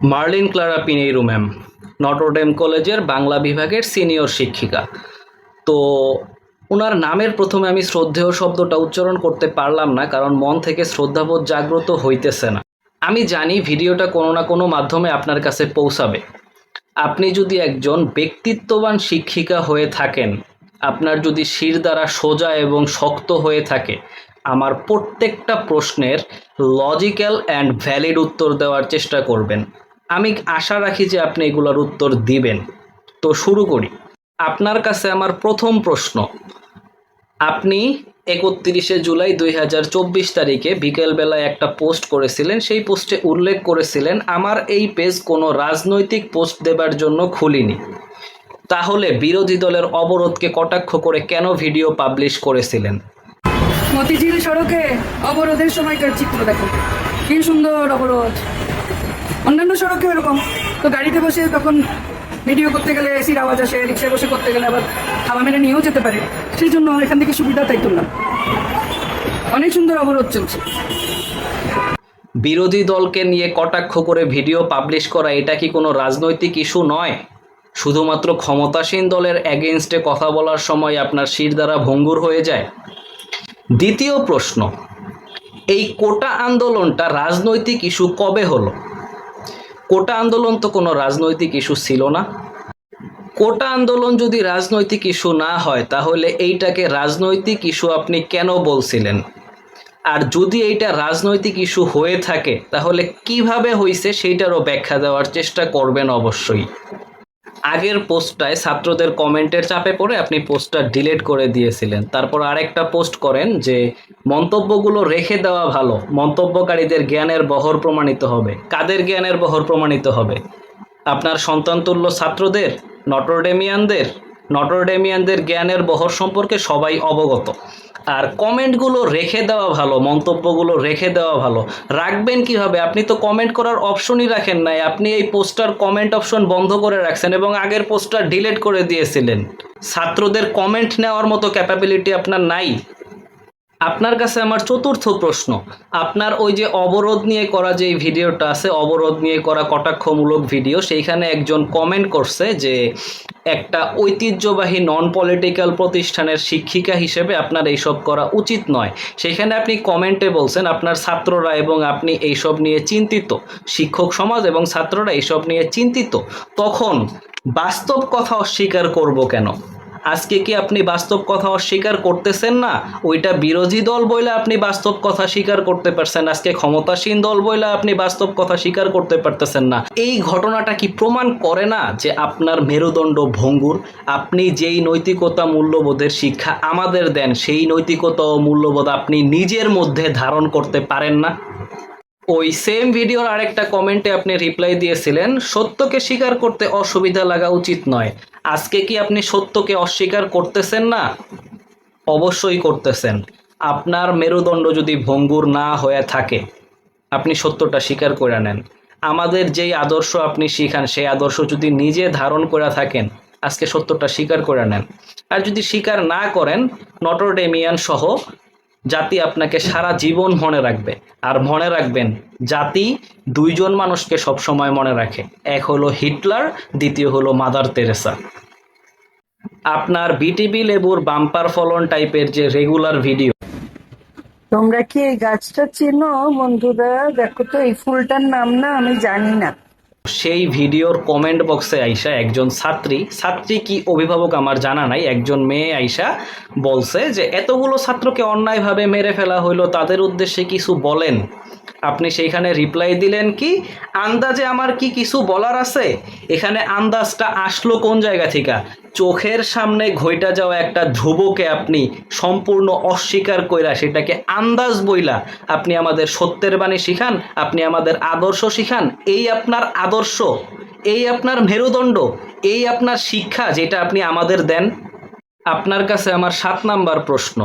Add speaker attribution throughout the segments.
Speaker 1: Marlin Clara Pinheiro, ma'am. Notre Dame কলেজের বাংলা বিভাগের senior শিক্ষিকা। তো ওনার নামের প্রথমে আমি শ্রদ্ধেয় শব্দটা উচ্চারণ করতে পারলাম না, কারণ মন থেকে শ্রদ্ধাবোধ জাগ্রত হইতেছে না। আমি জানি ভিডিওটা কোনো না কোনো মাধ্যমে আপনার কাছে পৌঁছাবে। আপনি যদি একজন ব্যক্তিত্ববান শিক্ষিকা হয়ে থাকেন, আপনার যদি শির দ্বারা সোজা এবং শক্ত হয়ে থাকে, আমার প্রত্যেকটা প্রশ্নের লজিক্যাল অ্যান্ড ভ্যালিড উত্তর দেওয়ার চেষ্টা করবেন। আমি আশা রাখি যে আপনি এগুলোর উত্তর দিবেন। তো শুরু করি। আপনার কাছে আমার প্রথম প্রশ্ন। আপনি একত্রিশে জুলাই দুই হাজার চব্বিশ তারিখে বিকেলবেলায় একটা পোস্ট করেছিলেন। সেই পোস্টে উল্লেখ করেছিলেন, আমার এই পেজ কোনো রাজনৈতিক পোস্ট দেবার জন্য খুলিনি। তাহলে বিরোধী দলের অবরোধকে কটাক্ষ করে কেন ভিডিও পাবলিশ করেছিলেন?
Speaker 2: মতিঝিল সড়কে অবরোধের সময়কার চিত্র দেখো। কি সুন্দর অবরোধ। অন্যান্য সড়কে এরকম। তো গাড়িতে বসে তখন ভিডিও করতে গেলে এসির আওয়াজ আসে, রিক্সায় বসে করতে গেলে আবার হাওয়া মেরে নিয়েও যেতে পারে। সেই জন্য এখান থেকে সুবিধা তাই তুললাম। অনেক সুন্দর অবরোধ চলছে।
Speaker 1: বিরোধী দলকে নিয়ে কটাক্ষ করে ভিডিও পাবলিশ করা, এটা কি কোনো রাজনৈতিক ইস্যু নয়? শুধুমাত্র ক্ষমতাসীন দলের অ্যাগেনস্টে কথা বলার সময় আপনার শির দ্বারা ভঙ্গুর হয়ে যায়? দ্বিতীয় প্রশ্ন, এই কোটা আন্দোলনটা রাজনৈতিক ইস্যু কবে হলো? কোটা আন্দোলন তো কোনো রাজনৈতিক ইস্যু ছিল না। কোটা আন্দোলন যদি রাজনৈতিক ইস্যু না হয়, তাহলে এইটাকে রাজনৈতিক ইস্যু আপনি কেন বলছিলেন? আর যদি এইটা রাজনৈতিক ইস্যু হয়ে থাকে, তাহলে কীভাবে হয়েছে সেইটারও ব্যাখ্যা দেওয়ার চেষ্টা করবেন অবশ্যই। আগের পোস্টটায় ছাত্রদের কমেন্টের চাপে পড়ে আপনি পোস্টটা ডিলিট করে দিয়েছিলেন। তারপর আরেকটা পোস্ট করেন যে, মন্তব্যগুলো রেখে দেওয়া ভালো। মন্তব্যকারীদের জ্ঞানের বহর প্রমাণিত হবে। কাদের জ্ঞানের বহর প্রমাণিত হবে? আপনার সন্তানতুল্য ছাত্রদের? নটরডেমিয়ানদের? নটরডেমিয়ানদের জ্ঞানের বহর সম্পর্কে সবাই অবগত। আর কমেন্টগুলো রেখে দেওয়া ভালো, মন্তব্যগুলো রেখে দেওয়া ভালো। রাখবেন কীভাবে? আপনি তো কমেন্ট করার অপশনই রাখেন নাই। আপনি এই পোস্টার কমেন্ট অপশন বন্ধ করে রাখছেন এবং আগের পোস্টার ডিলিট করে দিয়েছিলেন। ছাত্রদের কমেন্ট নেওয়ার মতো ক্যাপাবিলিটি আপনার নাই। আপনার কাছে আমার চতুর্থ প্রশ্ন। আপনার ওই যে অবরোধ নিয়ে করা যে ভিডিওটা আছে, অবরোধ নিয়ে করা কটাক্ষমূলক ভিডিও, সেইখানে একজন কমেন্ট করছে যে একটা ঐতিহ্যবাহী নন পলিটিক্যাল প্রতিষ্ঠানের শিক্ষিকা হিসেবে আপনার এইসব করা উচিত নয়। সেখানে আপনি কমেন্টে বলছেন, আপনার ছাত্ররা এবং আপনি এইসব নিয়ে চিন্তিত। শিক্ষক সমাজ এবং ছাত্ররা এইসব নিয়ে চিন্তিত। তখন বাস্তব কথা অস্বীকার করব কেন? আজকে কি আপনি বাস্তব কথা অস্বীকার করতেছেন না? ওইটা বিরোধী দল বইলে আপনি বাস্তব কথা স্বীকার করতে পারছেন। আজকে ক্ষমতাসীন দল বইলে আপনি বাস্তব কথা স্বীকার করতে পারতেছেন না। এই ঘটনাটা কি প্রমাণ করে না যে আপনার মেরুদণ্ড ভঙ্গুর? আপনি যেই নৈতিকতা মূল্যবোধের শিক্ষা আমাদের দেন, সেই নৈতিকতা ও মূল্যবোধ আপনি নিজের মধ্যে ধারণ করতে পারেন না। ওই সেম ভিডিওর আরেকটা কমেন্টে আপনি রিপ্লাই দিয়েছিলেন, সত্যকে স্বীকার করতে অসুবিধা লাগা উচিত নয়। আজকে কি আপনি সত্যকে অস্বীকার করতেছেন না? অবশ্যই করতেছেন। আপনার মেরুদণ্ড যদি ভঙ্গুর না হয়ে থাকে, আপনি সত্যটা স্বীকার করে নেন। আমাদের যেই আদর্শ আপনি শিখান, সেই আদর্শ যদি নিজে ধারণ করে থাকেন, আজকে সত্যটা স্বীকার করে নেন। আর যদি স্বীকার না করেন, নটরডেমিয়ান সহ জাতি আপনাকে সারা জীবন মনে রাখবে। আর মনে রাখবেন, জাতি দুইজন মানুষকে সবসময় মনে রাখে। এক হলো হিটলার, দ্বিতীয় হলো মাদার তেরেসা। আপনার বিটিবি লেবুর বাম্পার ফলন টাইপের যে রেগুলার ভিডিও।
Speaker 2: তোমরা কি এই গাছটা চেনো বন্ধুরা? দেখো তো, এই ফুলটার নাম না আমি জানি না।
Speaker 1: সেই ভিডিওর কমেন্ট বক্সে আইসা একজন ছাত্রী ছাত্রী কি অভিভাবক আমার জানা নাই, একজন মেয়ে আইসা বলছে যে, এতগুলো ছাত্রকে অন্যায়ভাবে মেরে ফেলা হইল, তাদের উদ্দেশ্যে কিছু বলেন। আপনি সেইখানে রিপ্লাই দিলেন কি? আন্দাজে আমার কি কিছু বলার আছে? এখানে আন্দাজটা আসলো কোন জায়গা থেকে? চোখের সামনে ঘইটা যাওয়া একটা ধ্রুবকে আপনি সম্পূর্ণ অস্বীকার কইরা সেটাকে আন্দাজ বইলা আপনি আমাদের সত্যের বাণী শিখান, আপনি আমাদের আদর্শ শিখান। এই আপনার আদর্শ, এই আপনার মেরুদণ্ড, এই আপনার শিক্ষা যেটা আপনি আমাদের দেন। আপনার কাছে আমার সাত নাম্বার প্রশ্ন।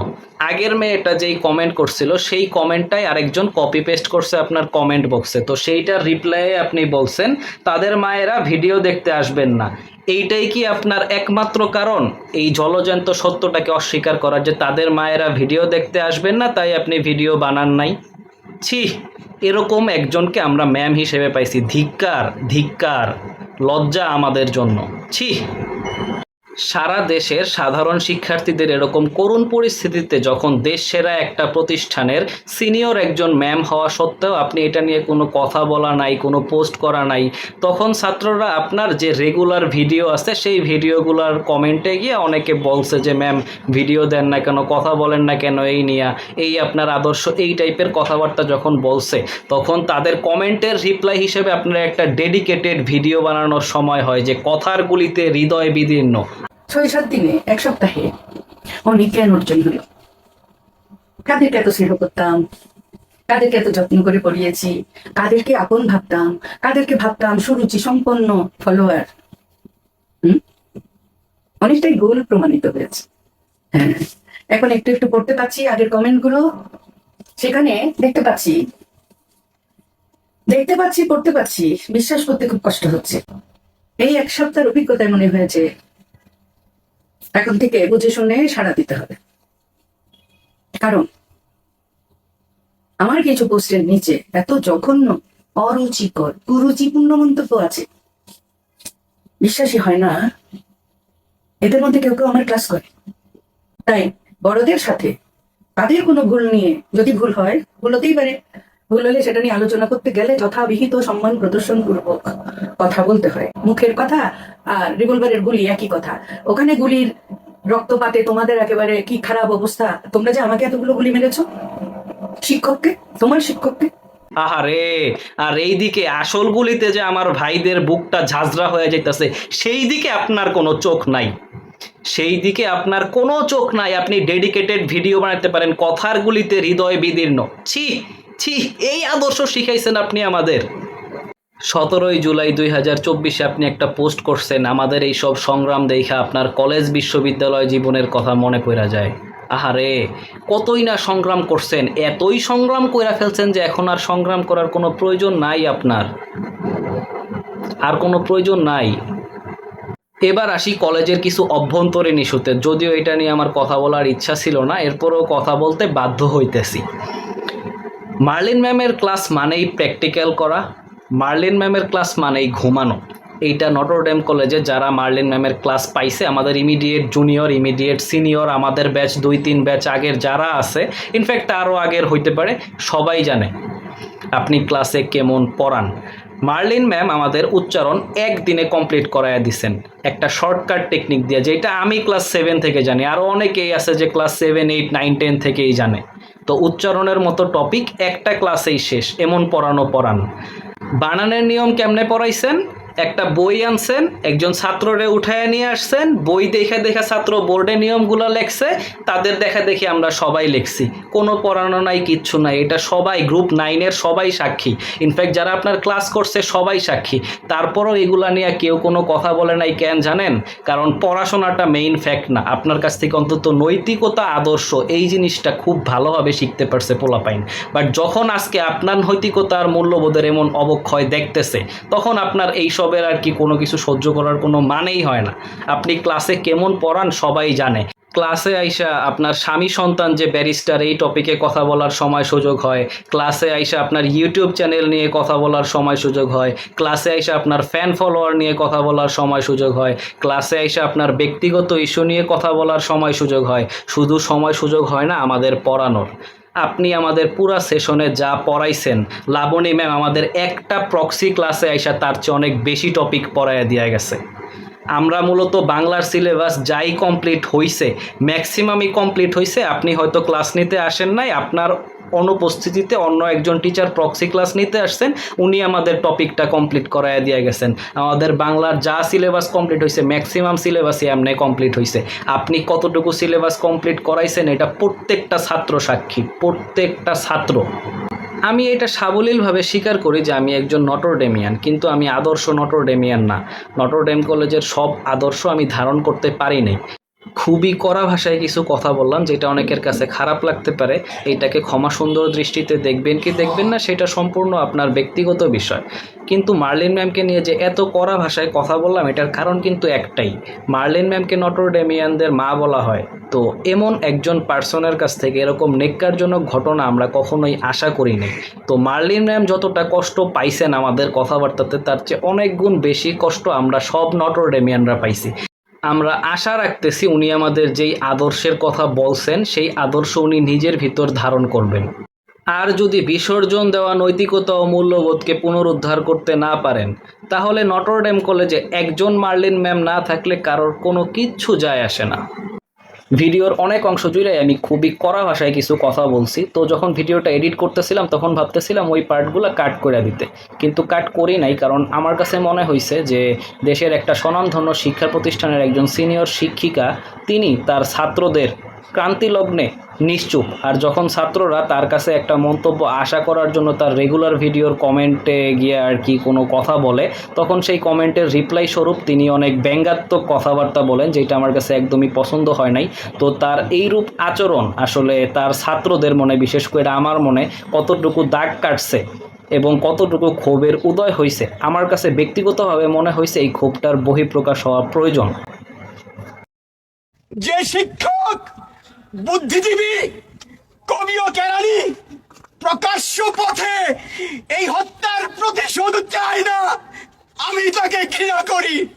Speaker 1: আগের মেয়েটা যেই কমেন্ট করছিল, সেই কমেন্টটাই আরেকজন কপি পেস্ট করছে আপনার কমেন্ট বক্সে তো সেইটার রিপ্লাইয়ে আপনি বলছেন, তাদের মায়েরা ভিডিও দেখতে আসবেন না। এইটাই কি আপনার একমাত্র কারণ? এই জলজন্ত সত্যটাকে অস্বীকার করার যে তাদের মায়েরা ভিডিও দেখতে আসবেন না, তাই আপনি ভিডিও বানান নাই। ছি, এরকম একজনকে আমরা ম্যাম হিসেবে পাইছি। ধিক্কার ধিক্কার, লজ্জা আমাদের জন্য। ছি। সারা দেশের সাধারণ শিক্ষার্থীদের এরকম করুণ পরিস্থিতিতে যখন দেশ সেরা একটা প্রতিষ্ঠানের সিনিয়র একজন ম্যাম হওয়া সত্ত্বেও আপনি এটা নিয়ে কোনো কথা বলা নাই, কোনো পোস্ট করা নাই, তখন ছাত্ররা আপনার যে রেগুলার ভিডিও আছে সেই ভিডিওগুলোর কমেন্টে গিয়ে অনেকে বলছে যে, ম্যাম ভিডিও দেন না কেন, কথা বলেন না কেন, এই নিয়ে, এই আপনার আদর্শ, এই টাইপের কথাবার্তা যখন বলছে, তখন তাদের কমেন্টের রিপ্লাই হিসেবে আপনার একটা ডেডিকেটেড ভিডিও বানানোর সময় হয় যে কথার গুলিতে হৃদয় বিদীর্ণ।
Speaker 2: ছয় সাত দিনে, এক সপ্তাহে অনেক জ্ঞান অর্জন হলো। কাদেরকে এত স্নেহ করতাম? কাদেরকে এত যত্ন করে পড়িয়েছি? কাদেরকে আপন ভাবতাম? কাদেরকে ভাবতাম সুরুচি, সম্পন্ন ফলোয়ার হম? অনেকটাই গোল প্রমাণিত হয়েছে। হ্যাঁ। এখন একটু একটু পড়তে পাচ্ছি আগের কমেন্টগুলো সেখানে দেখতে পাচ্ছি। দেখতে পাচ্ছি, পড়তে পাচ্ছি। বিশ্বাস করতে খুব কষ্ট হচ্ছে। এই এক সপ্তাহের অভিজ্ঞতায় মনে হয়েছে এখন থেকে বুঝে শুনে সাড়া দিতে হবে। কারণ আমার কিছু পোস্টের নিচে এত জঘন্য, অরুচিকর কুরুচিপূর্ণ মন্তব্য আছে। বিশ্বাসই হয় না, এদের মধ্যে কেউ কেউ আমার ক্লাস করে। তাই বড়দের সাথে তাদের কোনো ভুল নিয়ে যদি ভুল হয়, ভুল হতেই পারে। ভুল হলে সেটা নিয়ে আলোচনা করতে গেলে যথাবিহিত সম্মান প্রদর্শন পূর্বক কথা বলতে হয়। মুখের কথা আর রিভলভারের গুলি একই কথা। ওখানে গুলির রক্তপাতে তোমাদের একেবারে কি খারাপ অবস্থা? তোমরা যে আমাকে এতগুলো গুলি মেরেছো? শিক্ষককে? তোমার শিক্ষককে?
Speaker 1: আহারে, আর এই দিকে আসল গুলিতে যে আমার ভাইদের বুকটা ঝাঁঝরা হয়ে যাইতেছে সেই দিকে আপনার কোনো চোখ নাই। সেই দিকে আপনার কোনো চোখ নাই। আপনি ডেডিকেটেড ভিডিও বানাতে পারেন, কথার গুলিতে হৃদয় বিদীর্ণ। ছি! ছি, এই আদর্শ শিখাইছেন আপনি আমাদের। সতেরোই জুলাই দুই হাজার চব্বিশে আপনি একটা পোস্ট করছেন, আমাদের এই সব সংগ্রাম দেখা আপনার কলেজ বিশ্ববিদ্যালয় জীবনের কথা মনে পড়া যায়। আহারে কতই না সংগ্রাম করছেন, এতই সংগ্রাম কইরা ফেলছেন যে এখন আর সংগ্রাম করার কোনো প্রয়োজন নাই আপনার। আর কোনো প্রয়োজন নাই। এবার আসি কলেজের কিছু অভ্যন্তরীণ ইস্যুতে, যদিও এটা নিয়ে আমার কথা বলার ইচ্ছা ছিল না, এরপরেও কথা বলতে বাধ্য হইতেছি। মার্লিন ম্যামের ক্লাস মানেই প্র্যাকটিক্যাল করা, মার্লিন ম্যামের ক্লাস মানেই ঘুমানো। এইটা নটরডেম কলেজে যারা মার্লিন ম্যামের ক্লাস পাইছে, আমাদের ইমিডিয়েট জুনিয়র, ইমিডিয়েট সিনিয়র, আমাদের ব্যাচ দুই, তিন ব্যাচ আগের যারা আছে, ইনফ্যাক্ট আরও আগের হইতে পারে, সবাই জানে আপনি ক্লাসে কেমন পড়ান। মার্লিন ম্যাম আমাদের উচ্চারণ একদিনে কমপ্লিট করায় দিছেন। একটা শর্টকাট টেকনিক দিয়ে, যেটা আমি ক্লাস সেভেন থেকে জানি, আরও অনেকেই আছে যে class seven, eight, nine, ten থেকেই জানে। তো উচ্চারণের মতো টপিক একটা ক্লাসেই শেষ এমন পড়ানো পড়ান। বানানের নিয়ম কেমনে পড়াইছেন? একটা বই আনছেন, একজন ছাত্ররে উঠায় নিয়ে আসছেন, বই দেখে দেখে ছাত্র বোর্ডে নিয়মগুলো লেখছে, তাদের দেখা দেখি আমরা সবাই লিখছি। কোনো পড়ানো নাই, কিচ্ছু নাই, এটা সবাই, গ্রুপ নাইনের সবাই সাক্ষী। ইনফ্যাক্ট যারা আপনার ক্লাস করছে, সবাই সাক্ষী। তারপরও এগুলা নিয়ে কেউ কোনো কথা বলে নাই, কেন জানেন? কারণ পড়াশোনাটা মেইন ফ্যাক্ট না। আপনার কাছ থেকে অন্তত নৈতিকতা আদর্শ, এই জিনিসটা খুব ভালোভাবে শিখতে পারছে পোলাপাইন। বাট যখন আজকে আপনার নৈতিকতার মূল্যবোধের এমন অবক্ষয় দেখতেছে, তখন আপনার এই সবের আর কি কোনো কিছু সহ্য করার কোনো মানেই হয় না। আপনি ক্লাসে কেমন পড়ান সবাই জানে। ক্লাসে আইসা আপনার স্বামী সন্তান যে ব্যারিস্টার এই টপিকে কথা বলার সময় সুযোগ হয়। ক্লাসে আইসা আপনার ইউটিউব চ্যানেল নিয়ে কথা বলার সময় সুযোগ হয়। ক্লাসে আইসা আপনার ফ্যান ফলোয়ার নিয়ে কথা বলার সময় সুযোগ হয়। ক্লাসে আইসা আপনার ব্যক্তিগত ইস্যু নিয়ে কথা বলার সময় সুযোগ হয়। শুধু সময় সুযোগ হয় না, আমাদের পড়ানোর। আপনি আমাদের পুরা সেশনে যা পড়াইছেন, লাবণী ম্যাম আমাদের একটা প্রক্সি ক্লাসে আইসা তার চেয়ে অনেক বেশি টপিক পড়াইয়া দিয়া গেছে। আমরা মূলত বাংলার সিলেবাস যাই কমপ্লিট হইছে ম্যাক্সিমামই কমপ্লিট হইছে, আপনি হয়তো ক্লাস নিতে আসেন নাই, আপনার অনুপস্থিতিতে অন্য একজন টিচার প্রক্সি ক্লাস নিতে আসছেন, উনি আমাদের টপিকটা কমপ্লিট করায় দিয়ে গেছেন। আমাদের বাংলার যা সিলেবাস কমপ্লিট হয়েছে ম্যাক্সিমাম সিলেবাসই এমনি কমপ্লিট হয়েছে আপনি কতটুকু সিলেবাস কমপ্লিট করাইছেন, এটা প্রত্যেকটা ছাত্র সাক্ষী, প্রত্যেকটা ছাত্র। আমি এটা সাবলীলভাবে স্বীকার করি যে আমি একজন নটরডেমিয়ান, কিন্তু আমি আদর্শ নটরডেমিয়ান না। নটরডেম কলেজের সব আদর্শ আমি ধারণ করতে পারি নাই। খুবই কড়া ভাষায় কিছু কথা বললাম, যেটা অনেকের কাছে খারাপ লাগতে পারে। এটাকে ক্ষমা সুন্দর দৃষ্টিতে দেখবেন কি দেখবেন না, সেটা সম্পূর্ণ আপনার ব্যক্তিগত বিষয়। কিন্তু মার্লিন ম্যামকে নিয়ে যে এত কড়া ভাষায় কথা বললাম, এটার কারণ কিন্তু একটাই। মার্লিন ম্যামকে নটরডেমিয়ানদের মা বলা হয়। তো এমন একজন পার্সনের কাছ থেকে এরকম নেককারজনক ঘটনা আমরা কখনোই আশা করিনি তো মার্লিন ম্যাম যতটা কষ্ট পাইছেন আমাদের কথাবার্তাতে, তার চেয়ে অনেক গুণ বেশি কষ্ট আমরা সব নটরডেমিয়ানরা পাইছি। আমরা আশা রাখতেছি উনি আমাদের যেই আদর্শের কথা বলছেন, সেই আদর্শ উনি নিজের ভিতর ধারণ করবেন। আর যদি বিসর্জন দেওয়া নৈতিকতা ও মূল্যবোধকে পুনরুদ্ধার করতে না পারেন, তাহলে নটরডেম কলেজে একজন মার্লিন ম্যাম না থাকলে কারোর কোনো কিচ্ছু যায় আসে না। ভিডিওর অনেক অংশ জুড়ে আমি খুবই কড়া ভাষায় কিছু কথা বলছি। তো যখন ভিডিওটা এডিট করতেছিলাম, তখন ভাবতেছিলাম ওই পার্টগুলো কাট করে দিতে। কিন্তু কাট করি নাই, কারণ আমার কাছে মনে হয়েছে যে, দেশের একটা স্বনামধন্য শিক্ষা প্রতিষ্ঠানের একজন সিনিয়র শিক্ষিকা, তিনি তার ছাত্রদের ক্রান্তি লগ্নে নিশ্চুপ। আর যখন ছাত্ররা তার কাছে একটা মন্তব্য আশা করার জন্য তার রেগুলার ভিডিওর কমেন্টে গিয়ে আর কি কোনো কথা বলে, তখন সেই কমেন্টের রিপ্লাই স্বরূপ তিনি অনেক ব্যঙ্গাত্মক কথাবার্তা বলেন, যেটা আমার কাছে একদমই পছন্দ হয় নাই। তো তার এইরূপ আচরণ আসলে তার ছাত্রদের মনে, বিশেষ করে আমার মনে, কতটুকু দাগ কাটছে এবং কতটুকু ক্ষোভের উদয় হয়েছে আমার কাছে ব্যক্তিগতভাবে মনে হয়েছে এই ক্ষোভটার বহিঃপ্রকাশ হওয়া প্রয়োজন।
Speaker 3: যে শিক্ষক বুদ্ধিজীবী কবি ও প্রকাশ্য পথে এই হত্যার প্রতিশোধ চাই না। আমি তাকে ঘৃণা করি।